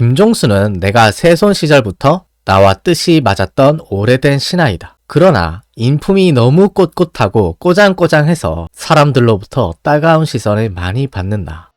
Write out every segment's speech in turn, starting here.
김종수는 내가 세손 시절부터 나와 뜻이 맞았던 오래된 신하이다. 그러나 인품이 너무 꼿꼿하고 꼬장꼬장해서 사람들로부터 따가운 시선을 많이 받는다.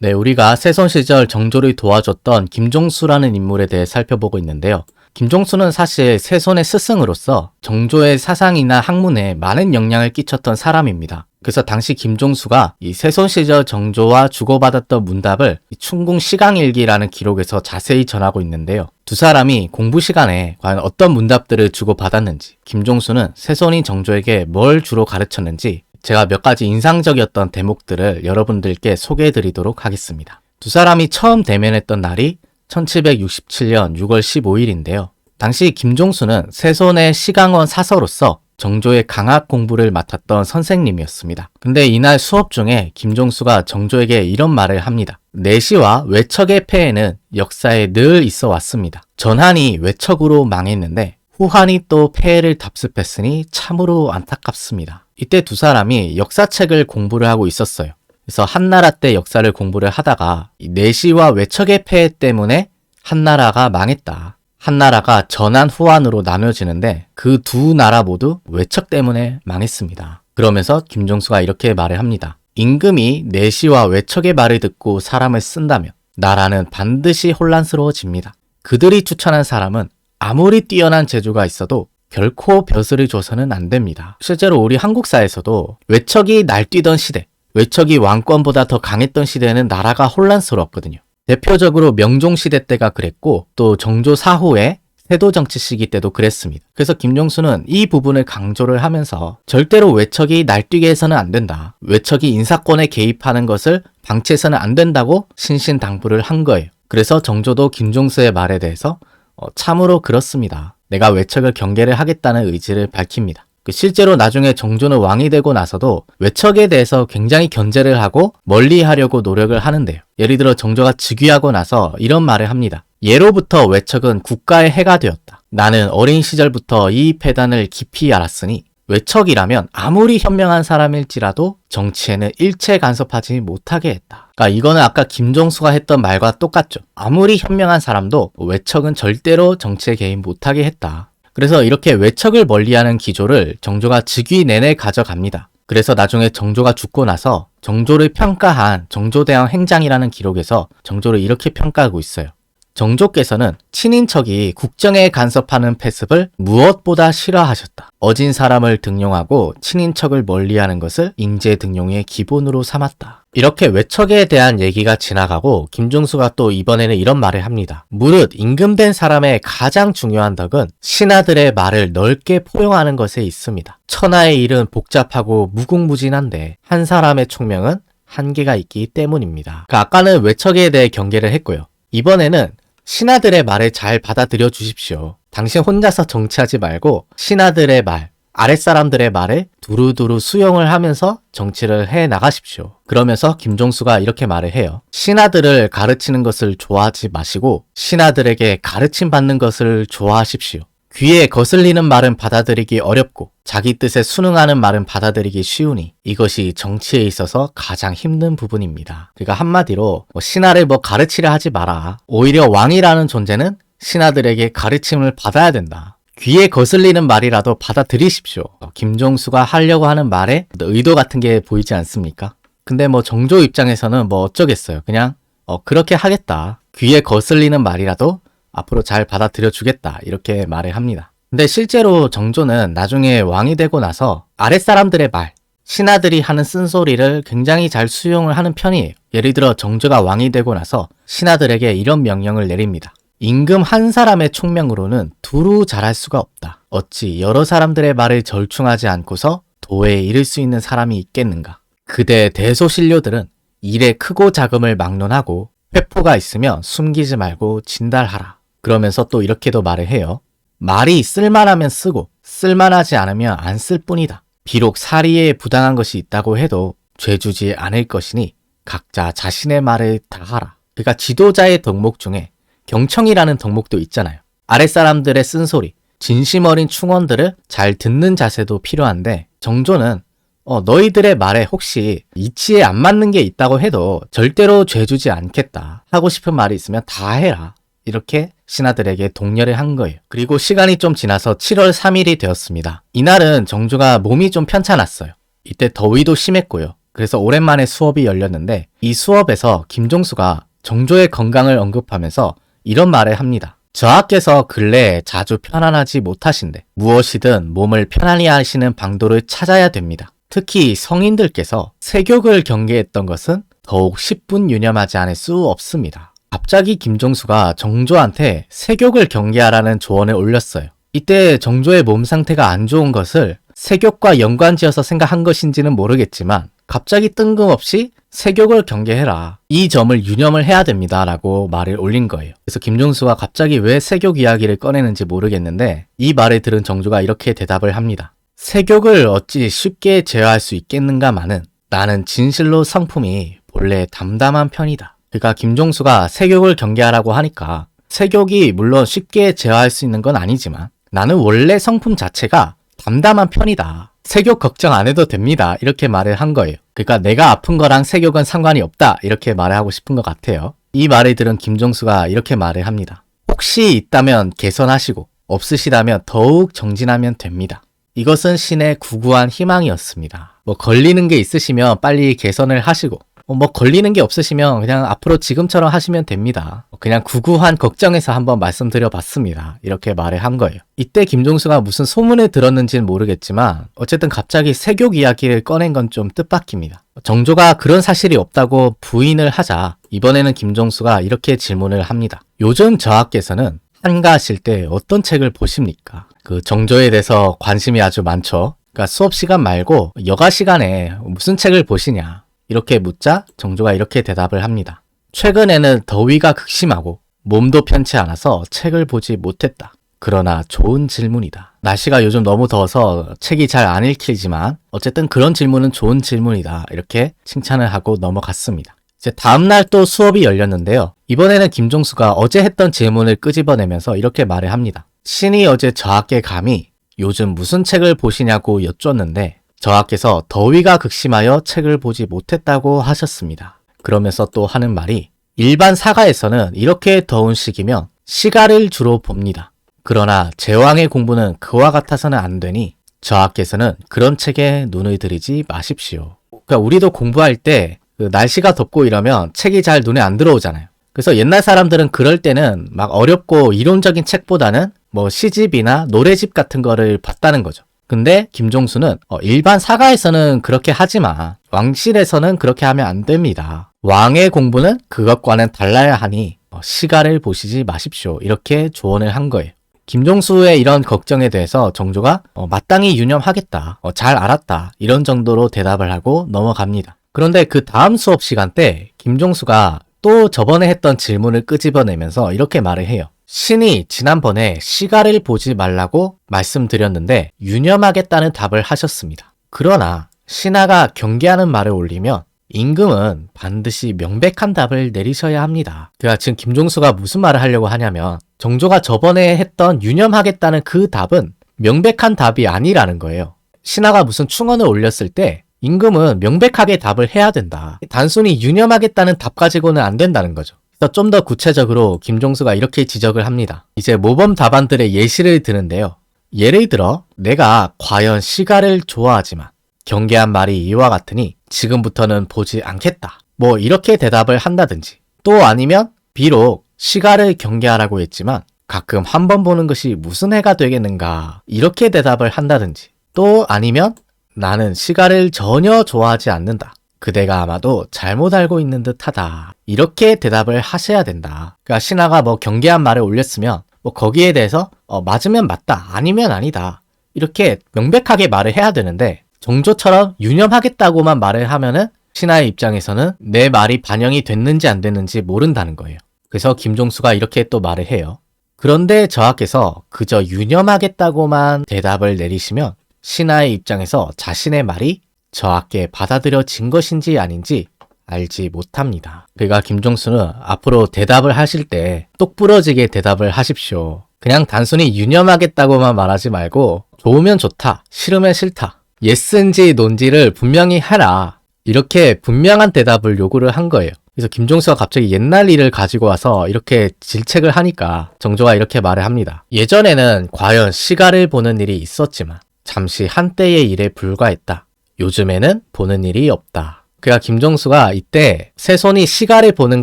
네, 우리가 세손 시절 정조를 도와줬던 김종수라는 인물에 대해 살펴보고 있는데요. 김종수는 사실 세손의 스승으로서 정조의 사상이나 학문에 많은 영향을 끼쳤던 사람입니다. 그래서 당시 김종수가 이 세손 시절 정조와 주고받았던 문답을 충궁 시강일기라는 기록에서 자세히 전하고 있는데요. 두 사람이 공부 시간에 과연 어떤 문답들을 주고받았는지, 김종수는 세손이 정조에게 뭘 주로 가르쳤는지 제가 몇 가지 인상적이었던 대목들을 여러분들께 소개해 드리도록 하겠습니다. 두 사람이 처음 대면했던 날이 1767년 6월 15일인데요. 당시 김종수는 세손의 시강원 사서로서 정조의 강학 공부를 맡았던 선생님이었습니다. 근데 이날 수업 중에 김종수가 정조에게 이런 말을 합니다. 내시와 외척의 폐해는 역사에 늘 있어 왔습니다. 전한이 외척으로 망했는데 후한이 또 폐해를 답습했으니 참으로 안타깝습니다. 이때 두 사람이 역사책을 공부를 하고 있었어요. 그래서 한나라 때 역사를 공부를 하다가 내시와 외척의 폐해 때문에 한나라가 망했다. 한나라가 전한 후한으로 나눠지는데 그 두 나라 모두 외척 때문에 망했습니다. 그러면서 김종수가 이렇게 말을 합니다. 임금이 내시와 외척의 말을 듣고 사람을 쓴다면 나라는 반드시 혼란스러워집니다. 그들이 추천한 사람은 아무리 뛰어난 재주가 있어도 결코 벼슬을 줘서는 안 됩니다. 실제로 우리 한국사에서도 외척이 날뛰던 시대, 외척이 왕권보다 더 강했던 시대에는 나라가 혼란스러웠거든요. 대표적으로 명종시대 때가 그랬고 또 정조 4호의 세도 정치 시기 때도 그랬습니다. 그래서 김종수는 이 부분을 강조를 하면서 절대로 외척이 날뛰게 해서는 안 된다. 외척이 인사권에 개입하는 것을 방치해서는 안 된다고 신신당부를 한 거예요. 그래서 정조도 김종수의 말에 대해서 어, 참으로 그렇습니다. 내가 외척을 경계를 하겠다는 의지를 밝힙니다. 그 실제로 나중에 정조는 왕이 되고 나서도 외척에 대해서 굉장히 견제를 하고 멀리 하려고 노력을 하는데요. 예를 들어 정조가 즉위하고 나서 이런 말을 합니다. 예로부터 외척은 국가의 해가 되었다. 나는 어린 시절부터 이 패단을 깊이 알았으니 외척이라면 아무리 현명한 사람일지라도 정치에는 일체 간섭하지 못하게 했다. 그러니까 이거는 아까 김종수가 했던 말과 똑같죠. 아무리 현명한 사람도 외척은 절대로 정치에 개입 못하게 했다. 그래서 이렇게 외척을 멀리하는 기조를 정조가 즉위 내내 가져갑니다. 그래서 나중에 정조가 죽고 나서 정조를 평가한 정조대왕 행장이라는 기록에서 정조를 이렇게 평가하고 있어요. 정조께서는 친인척이 국정에 간섭하는 패습을 무엇보다 싫어하셨다. 어진 사람을 등용하고 친인척을 멀리하는 것을 인재 등용의 기본으로 삼았다. 이렇게 외척에 대한 얘기가 지나가고 김종수가 또 이번에는 이런 말을 합니다. 무릇 임금된 사람의 가장 중요한 덕은 신하들의 말을 넓게 포용하는 것에 있습니다. 천하의 일은 복잡하고 무궁무진한데 한 사람의 총명은 한계가 있기 때문입니다. 그 아까는 외척에 대해 경계를 했고요. 이번에는 신하들의 말을 잘 받아들여 주십시오. 당신 혼자서 정치하지 말고 신하들의 말, 아랫사람들의 말을 두루두루 수용을 하면서 정치를 해 나가십시오. 그러면서 김종수가 이렇게 말을 해요. 신하들을 가르치는 것을 좋아하지 마시고 신하들에게 가르침 받는 것을 좋아하십시오. 귀에 거슬리는 말은 받아들이기 어렵고 자기 뜻에 순응하는 말은 받아들이기 쉬우니 이것이 정치에 있어서 가장 힘든 부분입니다. 그러니까 한마디로 뭐 신하를 뭐 가르치려 하지 마라. 오히려 왕이라는 존재는 신하들에게 가르침을 받아야 된다. 귀에 거슬리는 말이라도 받아들이십시오. 김종수가 하려고 하는 말에 의도 같은 게 보이지 않습니까? 근데 뭐 정조 입장에서는 뭐 어쩌겠어요. 그냥 어 그렇게 하겠다. 귀에 거슬리는 말이라도 앞으로 잘 받아들여 주겠다. 이렇게 말을 합니다. 근데 실제로 정조는 나중에 왕이 되고 나서 아랫사람들의 말, 신하들이 하는 쓴소리를 굉장히 잘 수용을 하는 편이에요. 예를 들어 정조가 왕이 되고 나서 신하들에게 이런 명령을 내립니다. 임금 한 사람의 총명으로는 두루 잘할 수가 없다. 어찌 여러 사람들의 말을 절충하지 않고서 도에 이를 수 있는 사람이 있겠는가? 그대 대소신료들은 일에 크고 작음을 막론하고 회포가 있으면 숨기지 말고 진달하라. 그러면서 또 이렇게도 말을 해요. 말이 쓸만하면 쓰고 쓸만하지 않으면 안 쓸 뿐이다. 비록 사리에 부당한 것이 있다고 해도 죄주지 않을 것이니 각자 자신의 말을 다 하라. 그러니까 지도자의 덕목 중에 경청이라는 덕목도 있잖아요. 아랫사람들의 쓴소리, 진심 어린 충원들을 잘 듣는 자세도 필요한데 정조는 어, 너희들의 말에 혹시 이치에 안 맞는 게 있다고 해도 절대로 죄주지 않겠다. 하고 싶은 말이 있으면 다 해라. 이렇게 신하들에게 독려를 한 거예요. 그리고 시간이 좀 지나서 7월 3일이 되었습니다. 이날은 정조가 몸이 좀 편찮았어요. 이때 더위도 심했고요. 그래서 오랜만에 수업이 열렸는데 이 수업에서 김종수가 정조의 건강을 언급하면서 이런 말을 합니다. 저하께서 근래에 자주 편안하지 못하신데 무엇이든 몸을 편안히 하시는 방도를 찾아야 됩니다. 특히 성인들께서 세욕을 경계했던 것은 더욱 10분 유념하지 않을 수 없습니다. 갑자기 김종수가 정조한테 세욕을 경계하라는 조언을 올렸어요. 이때 정조의 몸 상태가 안 좋은 것을 세욕과 연관지어서 생각한 것인지는 모르겠지만 갑자기 뜬금없이 세욕을 경계해라. 이 점을 유념을 해야 됩니다. 라고 말을 올린 거예요. 그래서 김종수가 갑자기 왜 세욕 이야기를 꺼내는지 모르겠는데 이 말을 들은 정조가 이렇게 대답을 합니다. 세욕을 어찌 쉽게 제어할 수 있겠는가마는 나는 진실로 성품이 본래 담담한 편이다. 그러니까 김종수가 세욕을 경계하라고 하니까 세욕이 물론 쉽게 제어할 수 있는 건 아니지만 나는 원래 성품 자체가 담담한 편이다. 세욕 걱정 안 해도 됩니다. 이렇게 말을 한 거예요. 그러니까 내가 아픈 거랑 세욕은 상관이 없다. 이렇게 말을 하고 싶은 것 같아요. 이 말을 들은 김종수가 이렇게 말을 합니다. 혹시 있다면 개선하시고 없으시다면 더욱 정진하면 됩니다. 이것은 신의 구구한 희망이었습니다. 뭐 걸리는 게 있으시면 빨리 개선을 하시고 어, 뭐 걸리는 게 없으시면 그냥 앞으로 지금처럼 하시면 됩니다. 그냥 구구한 걱정에서 한번 말씀드려 봤습니다. 이렇게 말을 한 거예요. 이때 김종수가 무슨 소문을 들었는지는 모르겠지만 어쨌든 갑자기 세욕 이야기를 꺼낸 건 좀 뜻밖입니다. 정조가 그런 사실이 없다고 부인을 하자 이번에는 김종수가 이렇게 질문을 합니다. 요즘 저하께서는 한가하실 때 어떤 책을 보십니까? 그 정조에 대해서 관심이 아주 많죠. 그러니까 수업 시간 말고 여가 시간에 무슨 책을 보시냐 이렇게 묻자 정조가 이렇게 대답을 합니다. 최근에는 더위가 극심하고 몸도 편치 않아서 책을 보지 못했다. 그러나 좋은 질문이다. 날씨가 요즘 너무 더워서 책이 잘 안 읽히지만 어쨌든 그런 질문은 좋은 질문이다. 이렇게 칭찬을 하고 넘어갔습니다. 이제 다음날 또 수업이 열렸는데요. 이번에는 김종수가 어제 했던 질문을 끄집어내면서 이렇게 말을 합니다. 신이 어제 저하께 감히 요즘 무슨 책을 보시냐고 여쭈었는데 저하께서 더위가 극심하여 책을 보지 못했다고 하셨습니다. 그러면서 또 하는 말이 일반 사가에서는 이렇게 더운 시기면 시가를 주로 봅니다. 그러나 제왕의 공부는 그와 같아서는 안 되니 저하께서는 그런 책에 눈을 들이지 마십시오. 그러니까 우리도 공부할 때 그 날씨가 덥고 이러면 책이 잘 눈에 안 들어오잖아요. 그래서 옛날 사람들은 그럴 때는 막 어렵고 이론적인 책보다는 뭐 시집이나 노래집 같은 거를 봤다는 거죠. 근데 김종수는 어, 일반 사가에서는 그렇게 하지만 왕실에서는 그렇게 하면 안 됩니다. 왕의 공부는 그것과는 달라야 하니 어, 시가를 보시지 마십시오. 이렇게 조언을 한 거예요. 김종수의 이런 걱정에 대해서 정조가 어, 마땅히 유념하겠다. 어, 잘 알았다. 이런 정도로 대답을 하고 넘어갑니다. 그런데 그 다음 수업 시간 때 김종수가 또 저번에 했던 질문을 끄집어내면서 이렇게 말을 해요. 신이 지난번에 시가를 보지 말라고 말씀드렸는데 유념하겠다는 답을 하셨습니다. 그러나 신하가 경계하는 말을 올리면 임금은 반드시 명백한 답을 내리셔야 합니다. 지금 김종수가 무슨 말을 하려고 하냐면 정조가 저번에 했던 유념하겠다는 그 답은 명백한 답이 아니라는 거예요. 신하가 무슨 충언을 올렸을 때 임금은 명백하게 답을 해야 된다. 단순히 유념하겠다는 답 가지고는 안 된다는 거죠. 그래서 좀 더 구체적으로 김종수가 이렇게 지적을 합니다. 이제 모범 답안들의 예시를 드는데요. 예를 들어 내가 과연 시가를 좋아하지만 경계한 말이 이와 같으니 지금부터는 보지 않겠다. 뭐 이렇게 대답을 한다든지 또 아니면 비록 시가를 경계하라고 했지만 가끔 한 번 보는 것이 무슨 해가 되겠는가 이렇게 대답을 한다든지 또 아니면 나는 시가를 전혀 좋아하지 않는다. 그대가 아마도 잘못 알고 있는 듯 하다. 이렇게 대답을 하셔야 된다. 그러니까 신하가 뭐 경계한 말을 올렸으면 뭐 거기에 대해서 어, 맞으면 맞다. 아니면 아니다. 이렇게 명백하게 말을 해야 되는데 정조처럼 유념하겠다고만 말을 하면은 신하의 입장에서는 내 말이 반영이 됐는지 안 됐는지 모른다는 거예요. 그래서 김종수가 이렇게 또 말을 해요. 그런데 저하께서 그저 유념하겠다고만 대답을 내리시면 신하의 입장에서 자신의 말이 저하께 받아들여진 것인지 아닌지 알지 못합니다. 그러니까 김종수는 앞으로 대답을 하실 때 똑부러지게 대답을 하십시오. 그냥 단순히 유념하겠다고만 말하지 말고 좋으면 좋다, 싫으면 싫다 예스인지 논지를 분명히 해라. 이렇게 분명한 대답을 요구를 한 거예요. 그래서 김종수가 갑자기 옛날 일을 가지고 와서 이렇게 질책을 하니까 정조가 이렇게 말을 합니다. 예전에는 과연 시가를 보는 일이 있었지만 잠시 한때의 일에 불과했다. 요즘에는 보는 일이 없다. 그러니까 김종수가 이때 세손이 시가를 보는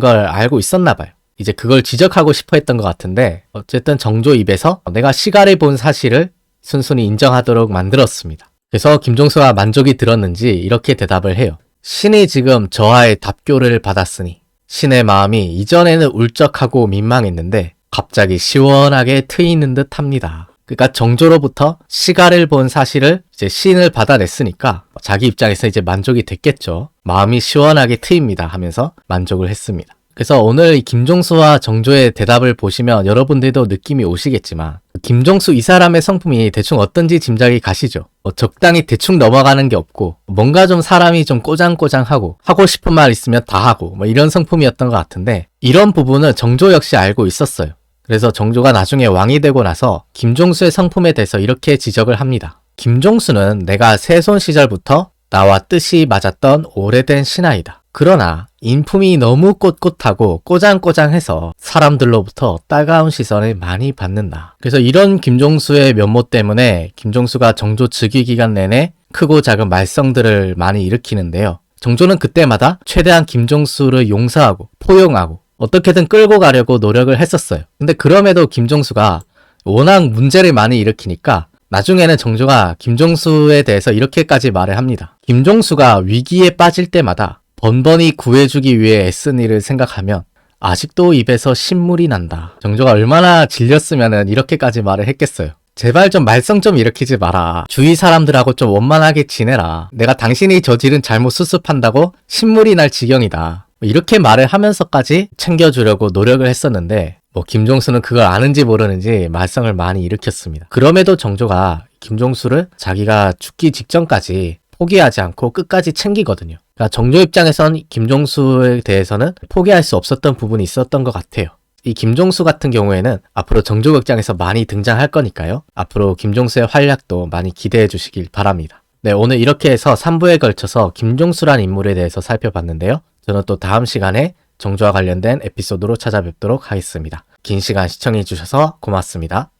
걸 알고 있었나 봐요. 이제 그걸 지적하고 싶어 했던 것 같은데 어쨌든 정조 입에서 내가 시가를 본 사실을 순순히 인정하도록 만들었습니다. 그래서 김종수가 만족이 들었는지 이렇게 대답을 해요. 신이 지금 저하의 답교를 받았으니 신의 마음이 이전에는 울적하고 민망했는데 갑자기 시원하게 트이는 듯 합니다. 그러니까 정조로부터 시가를 본 사실을 이제 신을 받아냈으니까 자기 입장에서 이제 만족이 됐겠죠. 마음이 시원하게 트입니다 하면서 만족을 했습니다. 그래서 오늘 이 김종수와 정조의 대답을 보시면 여러분들도 느낌이 오시겠지만 김종수 이 사람의 성품이 대충 어떤지 짐작이 가시죠. 뭐 적당히 대충 넘어가는 게 없고 뭔가 좀 사람이 좀 꼬장꼬장하고 하고 싶은 말 있으면 다 하고 뭐 이런 성품이었던 것 같은데 이런 부분은 정조 역시 알고 있었어요. 그래서 정조가 나중에 왕이 되고 나서 김종수의 성품에 대해서 이렇게 지적을 합니다. 김종수는 내가 세손 시절부터 나와 뜻이 맞았던 오래된 신하이다. 그러나 인품이 너무 꼿꼿하고 꼬장꼬장해서 사람들로부터 따가운 시선을 많이 받는다. 그래서 이런 김종수의 면모 때문에 김종수가 정조 즉위 기간 내내 크고 작은 말썽들을 많이 일으키는데요. 정조는 그때마다 최대한 김종수를 용서하고 포용하고 어떻게든 끌고 가려고 노력을 했었어요. 근데 그럼에도 김종수가 워낙 문제를 많이 일으키니까 나중에는 정조가 김종수에 대해서 이렇게까지 말을 합니다. 김종수가 위기에 빠질 때마다 번번이 구해주기 위해 애쓴 일을 생각하면 아직도 입에서 신물이 난다. 정조가 얼마나 질렸으면 이렇게까지 말을 했겠어요. 제발 좀 말썽 좀 일으키지 마라. 주위 사람들하고 좀 원만하게 지내라. 내가 당신이 저지른 잘못 수습한다고 신물이 날 지경이다. 뭐 이렇게 말을 하면서까지 챙겨주려고 노력을 했었는데 뭐 김종수는 그걸 아는지 모르는지 말썽을 많이 일으켰습니다. 그럼에도 정조가 김종수를 자기가 죽기 직전까지 포기하지 않고 끝까지 챙기거든요. 그러니까 정조 입장에선 김종수에 대해서는 포기할 수 없었던 부분이 있었던 것 같아요. 이 김종수 같은 경우에는 앞으로 정조극장에서 많이 등장할 거니까요. 앞으로 김종수의 활약도 많이 기대해 주시길 바랍니다. 네, 오늘 이렇게 해서 3부에 걸쳐서 김종수란 인물에 대해서 살펴봤는데요. 저는 또 다음 시간에 정조와 관련된 에피소드로 찾아뵙도록 하겠습니다. 긴 시간 시청해 주셔서 고맙습니다.